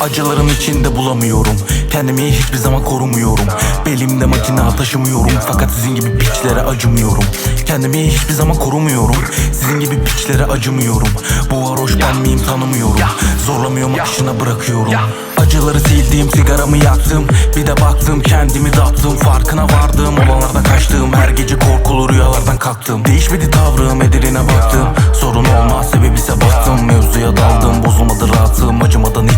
Acıların içinde bulamıyorum. Kendimi hiçbir zaman korumuyorum. Belimde makina taşımıyorum. Fakat sizin gibi piçlere acımıyorum. Kendimi hiçbir zaman korumuyorum. Sizin gibi piçlere acımıyorum. Bu varoş ben miyim tanımıyorum. Zorlamıyorum akışına bırakıyorum. Acıları sildiğim sigaramı yaktım. Bir de baktım kendimi dağıttım. Farkına vardığım olanlardan kaçtım. Her gece korkulu rüyalardan kalktım. Değişmedi tavrım edirine baktım. Sorun olmaz sebebi ise baktım. Mevzuya daldım bozulmadı rahatım. Acımadan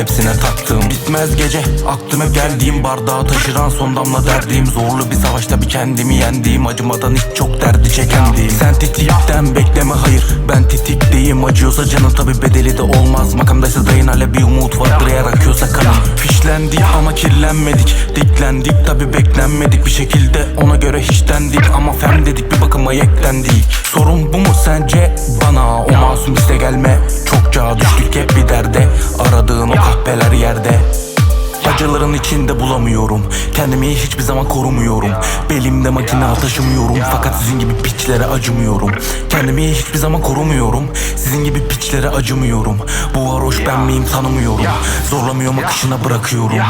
hepsine taktım. Bitmez gece aklım hep geldiğim Bardağı taşıran son damla derdim. Zorlu bir savaşta bir kendimi yendiğim Acımadan hiç çok derdi çekendim Sen titikten bekleme hayır. Ben titikteyim. Acıyorsa canın tabi bedeli de olmaz. Makamdaysa dayın hala bir umut vardır Eğer akıyorsa kanım Fişlendik ama kirlenmedik. Diklendik tabi beklenmedik. Bir şekilde Ona göre hiç dendik. Ama fem dedik bir bakıma yeklendik. Sorun bu mu sence Kahpeler yerde. Acıların içinde bulamıyorum. Kendimi hiçbir zaman korumuyorum. Belimde makine taşımıyorum. Fakat sizin gibi piçlere acımıyorum. Kendimi hiçbir zaman korumuyorum. Sizin gibi piçlere acımıyorum. Bu varoş ben miyim tanımıyorum. Zorlamıyorum akışına bırakıyorum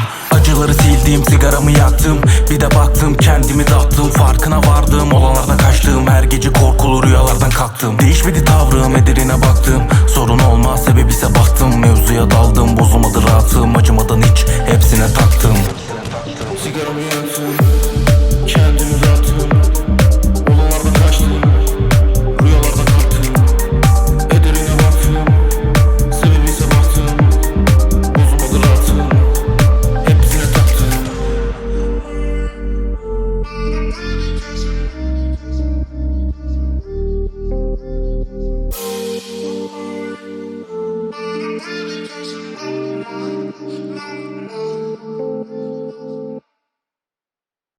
Acıları sildiğim sigaramı yaktım. Bir de baktım kendimi dağıttım Farkına vardığım olanlardan kaçtım. Her gece korkulu rüyalardan kalktım. Değişmedi tavrım edirine baktım. Sorun olmaz sebebi ise baktım. Mevzuya daldım bozulmadı rahatım. Acımadan Bye.